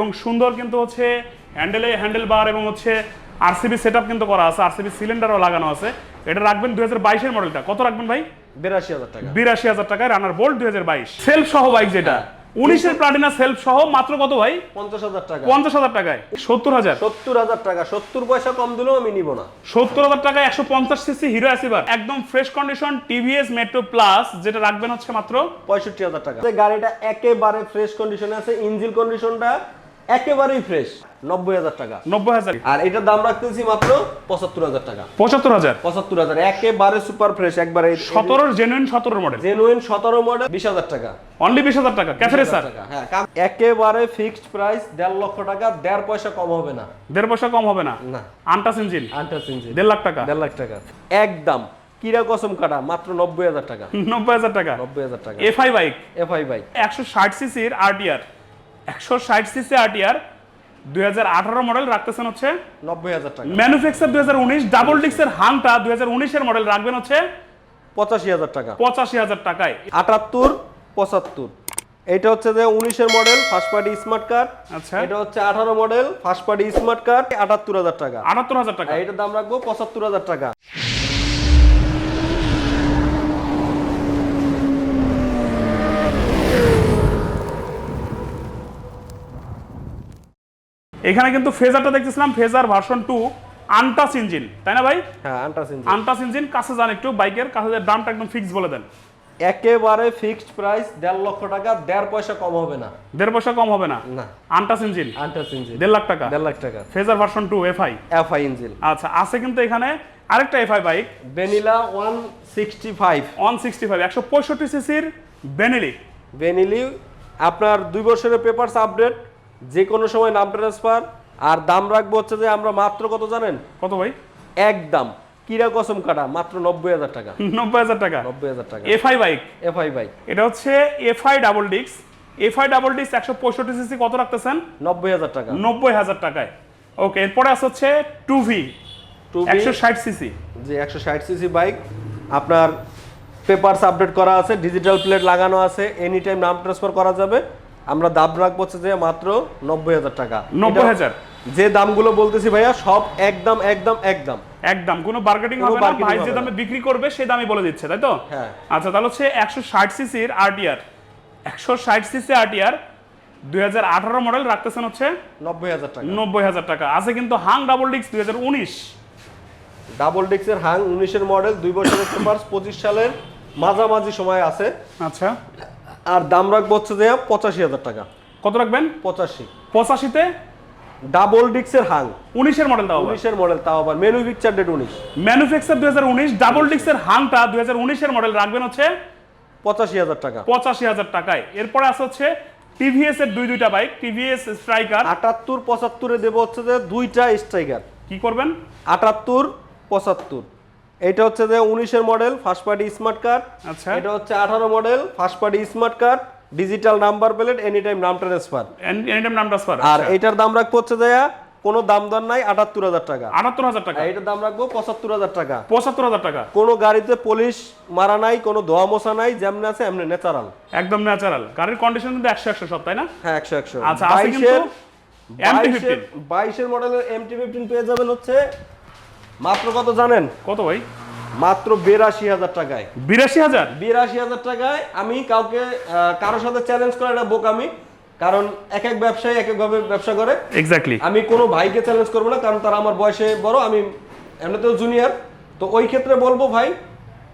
এবং সুন্দর কিন্তু হচ্ছে হ্যান্ডেলে হ্যান্ডেল বার এবং হচ্ছে আরসিবি সেট কিন্তু করা আছে। আরসিবি সিলিন্ডারও লাগানো আছে। এটা রাখবেন দুই হাজার বাইশের মডেলটা কত রাখবেন ভাই? বিরাশি হাজার টাকা। বিরাশি হাজার টাকায় রানার বোল্ট দুই হাজার বাইশ। সেলফ সহ বাইক যেটা। উনিশের প্লাটিনা সেলফ সহ মাত্র কত ভাই? পঞ্চাশ হাজার টাকা। পঞ্চাশ হাজার টাকায়। সত্তর হাজার। সত্তর হাজার টাকা। সত্তর পয়সা কম দিলেও আমি নিব না। সত্তর হাজার টাকায় একশো পঞ্চাশ সিসি হিরো অ্যাসিভার একদম fresh condition TVS Metro Plus যেটা রাখবেন হচ্ছে মাত্র পঁয়ষট্টি হাজার টাকা। গাড়িটা একেবারে ফ্রেশ কন্ডিশনে আছে। ইঞ্জিন কন্ডিশনটা একেবারেই ফ্রেশ নব্বই হাজার টাকা। নব্বই হাজার। আর এটার দাম রাখতেছি মাত্র পঁচাত্তর হাজার টাকা। পঁচাত্তর হাজার। পঁচাত্তর হাজার। একেবারে সুপার ফ্রেশ একবারে সতেরোর জেনুইন সতেরোর মডেল জেনুইন সতেরো মডেল বিশ হাজার টাকা। অনলি বিশ হাজার টাকা। ক্যাফে স্যার হ্যাঁ একেবারে ফিক্সড প্রাইস দেড় লক্ষ টাকা দেড় পয়সা কম হবে না। দেড় পয়সা কম হবে না? না। আন্টাস ইঞ্জিন আন্টাস ইঞ্জিন দেড় লাখ টাকা। দেড় লাখ টাকা। একদম। কিরা কসম কাটা মাত্র নব্বই হাজার টাকা। নব্বই হাজার টাকা। নব্বই হাজার টাকা। এফআই বাইক এফআই বাইক একশো ষাট সিসির আরটিআর একশো ষাট সিসি আরটিআর দুই হাজার আঠারো মডেল রাখতেছেন হচ্ছে নব্বই হাজার টাকা। ম্যানুফ্যাকচার দুই হাজার উনিশ ডাবল ডিক্সের হাংটা দুই হাজার উনিশের মডেল রাখবেন হচ্ছে পঁচাশি হাজার টাকা। পঁচাশি হাজার টাকায়। আটাত্তর পঁচাত্তর। এটা হচ্ছে যে উনিশের model first party smart card আচ্ছা। এটা হচ্ছে আঠারো model first party smart card আটাত্তর হাজার টাকা। আটাত্তর হাজার টাকা। এটার দাম রাখব পঁচাত্তর হাজার টাকা। এখানে কিন্তু ফেজারটা দেখতেছিলাম ফেজার ভার্সন টু আনটাস ইঞ্জিন তাই না ভাই? হ্যাঁ আন্টাস ইঞ্জিন আনটাস ইঞ্জিন কাছে যান একটু বাইকের কাছে দামটা একদম ফিক্স বলে দেন। একেবারে ফিক্সড প্রাইস দেড় লক্ষ টাকা দেড় পয়সা কম হবে না। দেড় পয়সা কম হবে না? না। আনটাস ইঞ্জিন আন্টাস ইঞ্জিন দেড় লাখ টাকা। দেড় লাখ টাকা। Fazer version two FI FI engine আচ্ছা আছে কিন্তু এখানে আরেকটা FI bike vanilla one sixty five one sixty five একশো পঁয়ষট্টি সিসির বেনেলি ভ্যানিলি আপনার দুই বছরের পেপারস আপডেট যে কোনো সময় নাম ট্রান্সফার আর দাম রাখব হচ্ছে যে আমরা মাত্র কত জানেন? কত ভাই? একদম কিরা কসম কাটা মাত্র নব্বই হাজার টাকা। নব্বই হাজার টাকা? নব্বই হাজার টাকা। FI bike? FI bike. এটা হচ্ছে এফআই ডাবল ডিক্স এফআই ডাবল ডিক্স একশো পঁয়ষট্টি সিসি কত রাখতেছেন? নব্বই হাজার টাকা। নব্বই হাজার টাকায়। ওকে এরপরে আছে হচ্ছে টু ভি। টু একশো ষাট সিসি। যে একশো ষাট সিসি বাইক। আপনার পেপারস আপডেট করা আছে ডিজিটাল প্লেট লাগানো আছে এনি টাইম নাম ট্রান্সফার করা যাবে। আমরা দাম রাখব হচ্ছে যে মাত্র নব্বই হাজার টাকা। নব্বই হাজার? যে দামগুলো বলতেছি ভাইয়া সব একদম একদম একদম। একদম কোনো বার্গেটিং হবে না। ভাই যে দামে বিক্রি করবে সে দামই বলে দিচ্ছে তাই তো? হ্যাঁ। আচ্ছা তাহলে হচ্ছে একশো ষাট সিসির আরটিআর একশো ষাট সিসি আরটিআর দুই হাজার আঠারো মডেল রাখতেছেন হচ্ছে নব্বই হাজার টাকা। নব্বই হাজার টাকা। আছে কিন্তু হাং ডাবল ডিক্স দুই হাজার উনিশ। ডাবল ডিক্সের হাং উনিশের মডেল দুই বছরের পেপারস পঁচিশ সালের মাঝামাঝি সময় আছে। আচ্ছা। আর দাম রাখব হচ্ছে যে পঁচাশি হাজার টাকা। কত রাখবেন? পঁচাশি। পঁচাশিতে? ডাবল ডিক্সের হাং। উনিশের মডেল তাও উনিশের মডেল তাও আবার। মেনু পিকচার ডেট উনিশ। ম্যানুফ্যাকচার দুই হাজার উনিশ ডাবল ডিক্সের হাংটা দুই হাজার উনিশের মডেল রাখবেন হচ্ছে পঁচাশি হাজার টাকা। পঁচাশি হাজার টাকায়। এরপরে আছে হচ্ছে টিভিএস এর দুই দুইটা বাইক টিভিএস স্ট্রাইকার আটাত্তর পঁচাত্তরে দেবো হচ্ছে যে দুইটা স্ট্রাইকার কি করবেন? আটাত্তর পঁচাত্তর। এটা হচ্ছে যে উনিশের model first party smart card আচ্ছা। এটা হচ্ছে আঠারো model first party smart card digital number plate any time নাম ট্রান্সফার এনিটাইম নাম ট্রান্সফার আর এটার দাম রাখব হচ্ছে যে কোনো দাম দর নাই আটাত্তর হাজার টাকা। আটাত্তর হাজার টাকা। এটার দাম রাখব পঁচাত্তর হাজার টাকা। পঁচাত্তর হাজার টাকা। কোনো গাড়িতে পুলিশ মারা নাই কোনো ধোয়া মশা নাই যেমন আছে এমনি ন্যাচারাল একদম ন্যাচারাল গাড়ির কন্ডিশন কিন্তু একশো একশো সব তাই না? হ্যাঁ একশো একশো। আচ্ছা, কিন্তু বাইশের মডেলের এমটি ফিফটিন পেয়ে যাবেন হচ্ছে মাত্র কত জানেন? কত ভাই? মাত্র বিরাশি হাজার টাকায়। বিরাশি হাজার বিরাশি হাজার টাকায় আমি কাউকে কারোর সাথে চ্যালেঞ্জ করা এটা বোকামি কারণ এক এক ব্যবসায়ী এক একভাবে ব্যবসা করে। এক্স্যাক্টলি আমি কোনো ভাইকে চ্যালেঞ্জ করব না কারণ তারা আমার বয়সে বড় আমি এমনিতেও জুনিয়র তো ওই ক্ষেত্রে বলব ভাই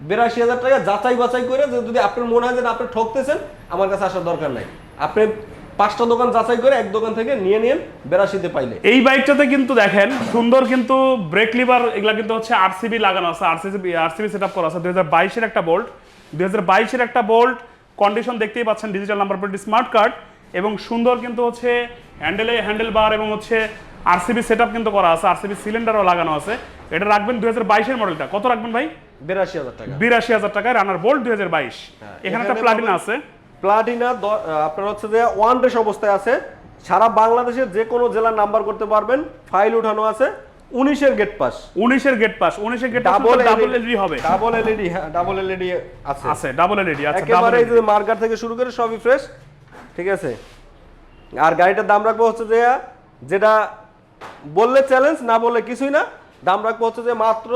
বিরাশি হাজার টাকা যাচাই বাছাই করে যদি আপনার মনে হয় যে আপনি ঠকতেছেন আমার কাছে আসার দরকার নাই। আপনি পাঁচটা দোকান যাচাই করে এক দোকান থেকে নিয়ে নিন বেরাশিতে পাইলে। এই বাইকটাতে কিন্তু দেখেন সুন্দর কিন্তু ব্রেক লিভার এগুলা কিন্তু হচ্ছে আরসিবি লাগানো আছে। আরসিবি আরসিবি সেট আপ করা আছে। দুই হাজার বাইশের একটা বোল্ট দুই হাজার বাইশের একটা বোল্ট কন্ডিশন দেখতেই পাচ্ছেন digital number plate smart card এবং সুন্দর কিন্তু হচ্ছে হ্যান্ডেলে হ্যান্ডেল বার এবং হচ্ছে আরসিবি সেট আপ কিন্তু করা আছে। আরসিবি সিলিন্ডারও লাগানো আছে। এটা রাখবেন দুই হাজার বাইশের মডেলটা কত রাখবেন ভাই? বিরাশি হাজার টাকা। বিরাশি হাজার টাকায় রানার বোল্ট দুই হাজার বাইশ। এখানে একটা প্লাটিনা আছে। প্লাটিনা আপনার হচ্ছে যে ওয়ান রেস অবস্থায় আছে। সারা বাংলাদেশের যে কোনো জেলার নাম্বার করতে পারবেন। ফাইল উঠানো আছে। উনিশের গেট পাস উনিশের গেট পাস উনিশের গেট ডাবল ডাবল এলইডি হবে। ডাবল এলইডি হ্যাঁ ডাবল এলইডি আছে। আছে ডাবল এলইডি আচ্ছা একেবারে এই যে মার্কার থেকে শুরু করে সবই ফ্রেশ ঠিক আছে? আর গাড়িটার দাম রাখব হচ্ছে যে যেটা বললে চ্যালেঞ্জ না বললে কিছুই না। দাম রাখব হচ্ছে যে মাত্র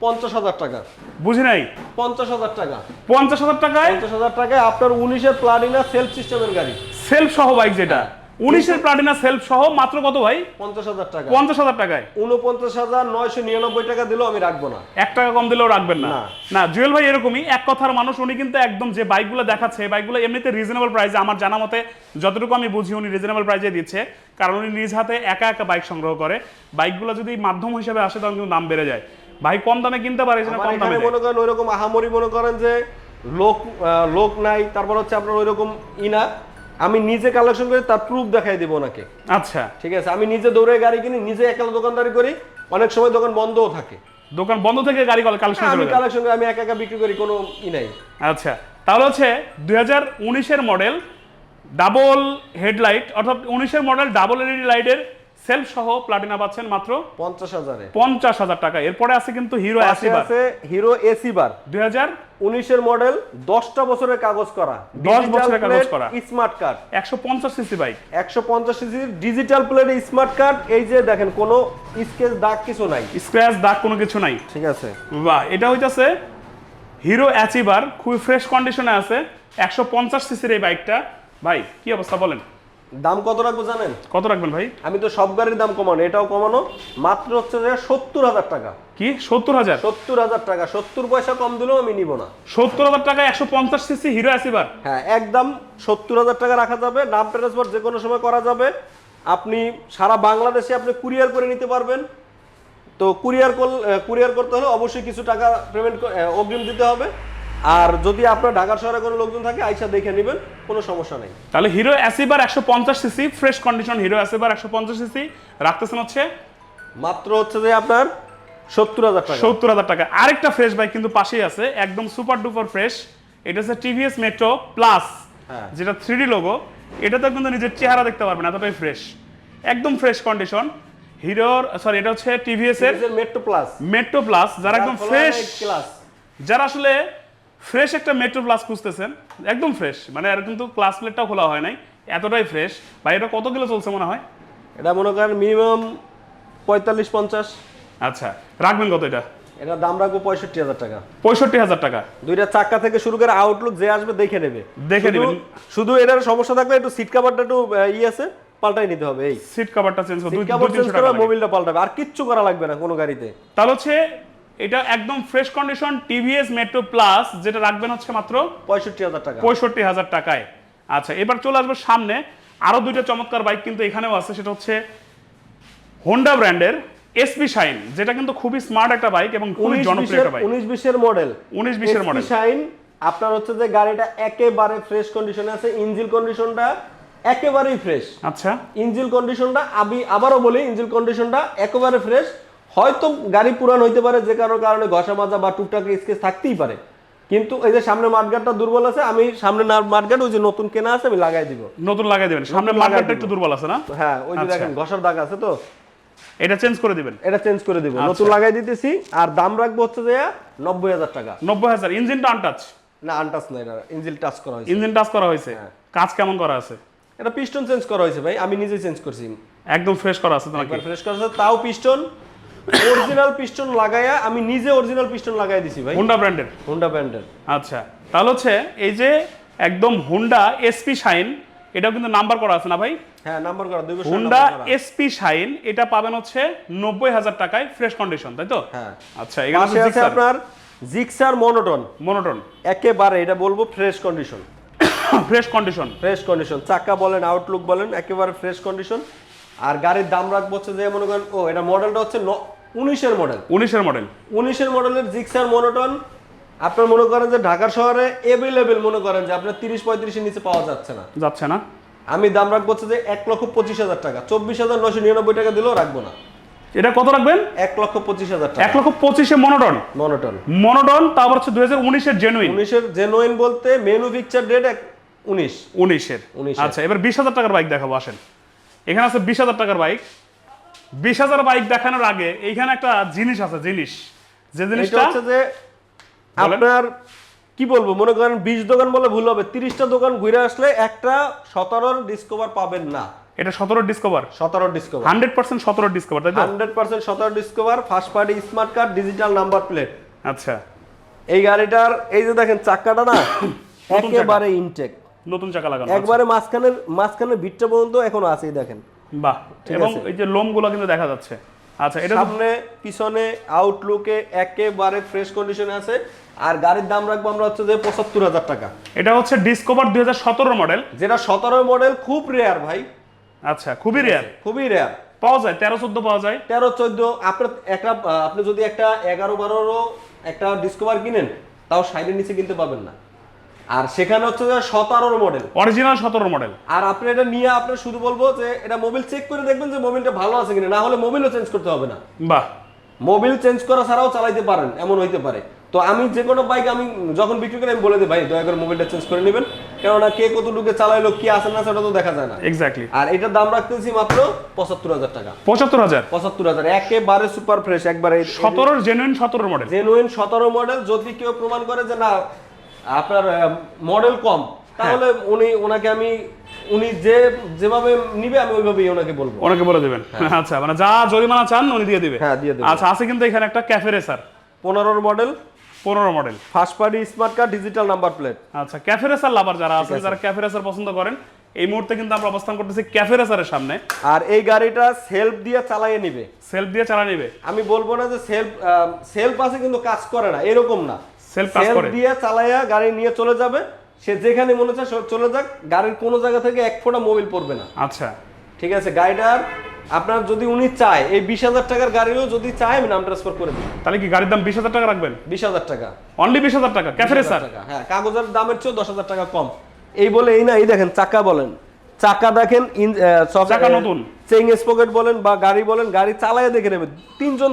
পঞ্চাশ হাজার টাকা। বুঝি নাই? পঞ্চাশ হাজার টাকা। পঞ্চাশ হাজার টাকায়? পঞ্চাশ হাজার টাকায় আপনার উনিশের প্লাটিনা সেলফ সিস্টেমের গাড়ি। সেলফ সহ বাইক যেটা। উনিশের প্লাটিনা সেলফ সহ মাত্র কত ভাই? পঞ্চাশ হাজার টাকা। পঞ্চাশ হাজার টাকায়। উনপঞ্চাশ হাজার নয়শো নিরানব্বই টাকা দিলেও আমি রাখব না। এক টাকা কম দিলেও রাখবেন না? না। জুয়েল ভাই এরকমই। এক কথার মানুষ উনি কিন্তু একদম যে বাইকগুলো দেখাচ্ছে বাইকগুলো এমনিতে রিজনেবল প্রাইসে আমার জানা মতে যতটুকু আমি বুঝি উনি রিজনেবল প্রাইসে দিচ্ছে। কারণ উনি নিজ হাতে একা একা বাইক সংগ্রহ করে। বাইকগুলো যদি মাধ্যম হিসেবে আসে তখন কিন্তু দাম বেড়ে যায়। ভাই কম দামে কিনতে পারে কম দামে মনে করেন ওইরকম আহামরি মনে করেন যে লোক লোক নাই তারপর হচ্ছে আপনার ওইরকম ইনা। আমি নিজে কালেকশন করে তার প্রুফ দেখাই দিব ওনাকে। আচ্ছা। ঠিক আছে আমি নিজে দৌড়ে গাড়ি কিনি নিজে একলা দোকানদারি করি অনেক সময় দোকান বন্ধও থাকে। দোকান বন্ধ থেকে গাড়ি কল কালেকশন আমি কালেকশন করে আমি একা একা বিক্রি করি কোনো ই নাই। আচ্ছা তাহলে হচ্ছে দুই হাজার উনিশের মডেল ডাবল হেডলাইট অর্থাৎ উনিশের মডেল ডাবল এলইডি লাইটের সেলফ সহ প্লাটিনা পাচ্ছেন মাত্র পঞ্চাশ হাজারে। পঞ্চাশ হাজার টাকা। এরপরে আছে কিন্তু হিরো অ্যাসিভার আছে হিরো এসি বার। দুই হাজার উনিশের মডেল দশটা বছরের কাগজ করা। 10 বছরের কাগজ করা। স্মার্ট কার্ড একশো পঞ্চাশ সিসি বাইক একশো পঞ্চাশ সিসির ডিজিটাল প্লেট স্মার্ট কার্ড এই যে দেখেন কোনো স্কেচ দাগ কিছু নাই। স্ক্র্যাচ দাগ কোনো কিছু নাই। ঠিক আছে। বাহ এটা হইতাছে হিরো অ্যাচিভার খুবই ফ্রেশ কন্ডিশনে আছে। একশো পঞ্চাশ সিসির এই বাইকটা ভাই কি অবস্থা বলেন? দাম কত রাখব জানেন? কত রাখবেন ভাই? আমি তো সব গাড়ির দাম কমানো এটাও কমানো মাত্র হচ্ছে যে সত্তর হাজার টাকা। কি? সত্তর হাজার? সত্তর হাজার টাকা সত্তর পয়সা কম দিলেও আমি নিব না। সত্তর হাজার টাকা একশো পঞ্চাশ সিসি হিরো অ্যাচিভার হ্যাঁ একদম সত্তর হাজার টাকা রাখা যাবে নাম ট্রান্সফার যে কোনো সময় করা যাবে। আপনি সারা বাংলাদেশে আপনি কুরিয়ার করে নিতে পারবেন। তো কুরিয়ার কুরিয়ার করতে হলে অবশ্যই কিছু টাকা পেমেন্ট অগ্রিম দিতে হবে। আর যদি আপনার ঢাকা শহরে কোনো লোকজন থাকে আইসা দেখে নেবেন কোনো সমস্যা নেই। তাহলে হিরো অ্যাসিভার একশো পঞ্চাশ CC fresh condition Hero Achiever একশো পঞ্চাশ সিসি রাখতেছেন হচ্ছে মাত্র হচ্ছে যে আপনার সত্তর হাজার টাকা। সত্তর হাজার টাকা। আরেকটা ফ্রেশ বাইক কিন্তু পাশেই আছে একদম সুপার ডুপার ফ্রেশ এটা হচ্ছে টিভিএস মেট্রো প্লাস হ্যাঁ। যেটা থ্রি লোগো এটাতে কিন্তু নিজের চেহারা দেখতে পারবেন এতটাই ফ্রেশ একদম ফ্রেশ কন্ডিশন হিরোর সরি এটা হচ্ছে টিভিএস এর মেট্রো প্লাস মেট্রো প্লাস যারা একদম ফ্রেশ ক্লাস যারা আসলে ফ্রেশ একটা মেট্রো প্লাস খুঁজতেছেন একদম ফ্রেশ মানে আর কিন্তু ক্লাস প্লেটটাও খোলা হয় নাই এতটাই ফ্রেশ ভাই এটা কত কিলো চলছে মনে হয়? এটা মনে করেন মিনিমাম পঁয়তাল্লিশ পঞ্চাশ। আচ্ছা রাখবেন কত এটা? এটার দাম রাখব পঁয়ষট্টি হাজার টাকা। পঁয়ষট্টি হাজার টাকা। দুইটা চাক্কা থেকে শুরু করে আউটলুক যে আসবে দেখে নেবে। দেখে শুধু- নেবেন। শুধু এটার সমস্যা থাকলে একটু সিট কাভারটা একটু ই আছে পাল্টাই নিতে হবে এই। সিট কভারটা চেঞ্জ করে সিট কাভার চেঞ্জ করে মোবিলটা পাল্টাবে আর কিচ্ছু করা লাগবে না কোনো গাড়িতে। তাহলে হচ্ছে এটা একদম fresh condition TVS Metro Plus যেটা রাখবেন হচ্ছে মাত্র পঁয়ষট্টি হাজার টাকা। পঁয়ষট্টি হাজার টাকায়। আচ্ছা এবার চলে আসবে সামনে। আরও দুইটা চমৎকার বাইক কিন্তু এখানেও আছে সেটা হচ্ছে হোন্ডা ব্র্যান্ডের এসপি শাইন যেটা কিন্তু খুবই স্মার্ট একটা বাইক এবং খুবই জনপ্রিয় একটা বাইক উনিশ বিশের মডেল উনিশ বিশের মডেল শাইন আপনার হচ্ছে যে গাড়িটা একেবারে ফ্রেশ কন্ডিশনে আছে ইঞ্জিন কন্ডিশনটা একেবারেই ফ্রেশ আচ্ছা। ইঞ্জিন কন্ডিশনটা আমি আবারও বলি ইঞ্জিন কন্ডিশনটা একেবারে ফ্রেশ হয়তো গাড়ি পুরান হইতে পারে যে কারোর কারণে ঘষা মাজা বা টুকটাক স্কেচ থাকতেই পারে। কিন্তু এই যে সামনে মাঠগাটটা দুর্বল আছে আমি সামনে মাঠগাট ওই যে নতুন কেনা আছে আমি লাগাই দিব। নতুন লাগাই দিবেন। সামনে মার্কেটটা একটু দুর্বল আছে না? হ্যাঁ ওই যে আচ্ছা। দেখেন ঘষার দাগ আছে তো। এটা চেঞ্জ করে দিবেন? এটা চেঞ্জ করে দিব। আচ্ছা। নতুন লাগাই দিতেছি আর দাম রাখব হচ্ছে যে নব্বই হাজার টাকা। নব্বই হাজার। ইঞ্জিনটা আনটাচ না আনটাচ না এটা ইঞ্জিন টাচ করা হয়েছে। ইঞ্জিন টাচ করা হয়েছে? হ্যাঁ। কাজ কেমন করা আছে? এটা পিস্টন চেঞ্জ করা হয়েছে ভাই আমি নিজে চেঞ্জ করছি। একদম ফ্রেশ করা আছে নাকি ফ্রেশ করা আছে তাও পিস্টন অরিজিনাল পিস্টন লাগাইয়া আমি নিজে অরিজিনাল পিস্টন লাগাই দিছি ভাই। হোন্ডা ব্র্যান্ডের হোন্ডা ব্র্যান্ডের আচ্ছা তাহলে হচ্ছে এই যে একদম হুন্ডা এসপি শাইন এটাও কিন্তু নাম্বার করা আছে না ভাই? হ্যাঁ নাম্বার করা দুই বছর হুন্ডা এসপি শাইন এটা পাবেন হচ্ছে নব্বই হাজার টাকায় ফ্রেশ কন্ডিশন তাই তো? হ্যাঁ। আচ্ছা এখানে আছে আপনার জিক্সার মনোটন মনোটন একেবারে এটা বলব fresh condition fresh condition fresh condition চাকা বলেন আউটলুক বলেন একেবারে ফ্রেশ কন্ডিশন আর গাড়ির দাম রাখব হচ্ছে যে মনে করেন ও এটা মডেলটা হচ্ছে উনিশের মডেল উনিশের মডেল উনিশের মডেলের জিক্সার মনোটন আপনার মনে করেন যে ঢাকা শহরে এভেলেবেল মনে করেন যে আপনার তিরিশ পঁয়ত্রিশের নিচে পাওয়া যাচ্ছে না। যাচ্ছে না। আমি দাম রাখব হচ্ছে যে এক লক্ষ পঁচিশ হাজার টাকা। চব্বিশ হাজার নশো নিরানব্বই টাকা দিলেও রাখব না। এটা কত রাখবেন? এক লক্ষ পঁচিশ হাজার এক লক্ষ পঁচিশে মনোটন মনোটন মনোটন তারপর হচ্ছে দুই হাজার উনিশের জেনুইন উনিশের জেনুইন বলতে মেনু পিকচার ডেট এক উনিশ। উনিশের। উনিশ আচ্ছা এবার বিশ হাজার টাকার বাইক দেখাবো আসেন। এখানে আছে বিশ হাজার টাকার বাইক। বিশ হাজার বাইক দেখানোর আগে এইখানে একটা জিনিস আছে জিনিস। যে জিনিসটা হচ্ছে যে আপনার কি বলব মনে করেন বিশ দোকান বলে ভুল হবে তিরিশটা দোকান ঘুরে আসলে একটা সতেরোর ডিসকভার পাবেন না। এটা সতেরো ডিসকভার সতেরো ডিসকভার হান্ড্রেড পার্সেন্ট সতেরো ডিসকভার তাই হান্ড্রেড পার্সেন্ট সতেরো Discover first party smart card digital number plate আচ্ছা। এই গাড়িটার এই যে দেখেন চাক্কাটা না একেবারে ইনটেক নতুন চাকা লাগানো একবারে মাঝখানের মাঝখানের বিটটা পর্যন্ত এখনও আছেই দেখেন। বাহ এবং এই যে লোমগুলো কিন্তু দেখা যাচ্ছে। আচ্ছা এটা সামনে পিছনে আউটলুকে একেবারে ফ্রেশ কন্ডিশনে আছে। আর গাড়ির দাম রাখব আমরা হচ্ছে যে পঁচাত্তর হাজার টাকা। এটা হচ্ছে ডিসকভার দুই হাজার সতেরো মডেল যেটা সতেরো মডেল খুব রেয়ার ভাই। আচ্ছা খুবই রেয়ার খুবই রেয়ার পাওয়া যায় তেরো চোদ্দ পাওয়া যায়। তেরো চোদ্দ আপনার একটা আপনি যদি একটা এগারো বারোরও একটা ডিসকভার কিনেন তাও সাইডের নিচে কিনতে পাবেন না। আর সেখানে হচ্ছে যে সতেরোর মডেল অরিজিনাল সতেরো মডেল আর আপনি এটা নিয়ে আপনি শুধু বলব যে এটা মোবিল চেক করে দেখবেন যে মোবিলটা ভালো আছে কিনা। না হলে মোবিলও চেঞ্জ করতে হবে না। বাহ। মোবিল চেঞ্জ করা ছাড়াও চালাইতে পারেন এমন হইতে পারে। তো আমি যে কোনো বাইক আমি যখন বিক্রি করি আমি বলে দিই ভাই দয়া করে মোবিলটা চেঞ্জ করে নেবেন। কেননা কে কত কতটুকু চালাইলো কি আছে না সেটা তো দেখা যায় না। এক্স্যাক্টলি আর এটার দাম রাখতেছি মাত্র পঁচাত্তর হাজার টাকা। পঁচাত্তর হাজার? পঁচাত্তর হাজার। একেবারে সুপার ফ্রেশ একবারে সতেরোর জেনুইন সতেরো মডেল জেনুইন সতেরো মডেল যদি কেউ প্রমাণ করে যে না আপনার মডেল কম। তাহলে উনি ওনাকে আমি উনি যে যেভাবে নিবে আমি ওইভাবেই ওনাকে বলব। ওনাকে বলে দেবেন? আচ্ছা মানে যা জরিমানা চান উনি দিয়ে দিবে? হ্যাঁ, দিয়ে দেবে। আচ্ছা আছে কিন্তু এখানে একটা ক্যাফে রেসার পনেরোর মডেল পনেরো model first party smart card digital number plate আচ্ছা ক্যাফে রেসার লাভার যারা আছে। যারা ক্যাফে রেসার পছন্দ করেন এই মুহূর্তে কিন্তু আমরা অবস্থান করতেছি ক্যাফে রেসারের সামনে। আর এই গাড়িটা সেলফ দিয়ে চালাইয়ে নিবে। সেলফ দিয়ে চালা নিবে? আমি বলব না যে সেলফ সেলফ আছে কিন্তু কাজ করে না এরকম না। করে। দিয়ে চালাইয়া গাড়ি নিয়ে চলে যাবে। সে যেখানে মনে চলে যাক গাড়ির কোনো জায়গা থেকে এক ফোঁটা মোবিল পড়বে না। আচ্ছা। ঠিক আছে গাড়িটার আপনার যদি উনি চায় এই বিশ হাজার টাকার গাড়িও যদি চায় আমি নাম ট্রান্সফার করে দিই। তাহলে কি গাড়ির দাম বিশ হাজার টাকা রাখবেন? বিশ হাজার টাকা। অনলি বিশ হাজার টাকা ক্যাফে 20,000 হ্যাঁ কাগজের দামের চেয়েও দশ হাজার টাকা কম। এই বলে এই না এই দেখেন চাকা বলেন। চাকা দেখেন চাকা নতুন। চেইন স্পকেট বলেন বা গাড়ি বলেন গাড়ি চালায় দেখে নেবে তিনজন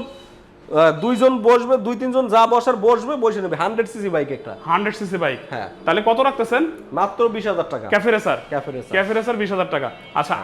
দুইজন বসবে দুই তিনজন যা বসার বসবে বসে নেবে। হান্ড্রেড সিসি বাইক একটা। হান্ড্রেড সিসি বাইক হ্যাঁ। তাহলে কত রাখতেছেন? মাত্র বিশ হাজার টাকা। Cafe racer cafe racer cafe racer বিশ হাজার টাকা। আচ্ছা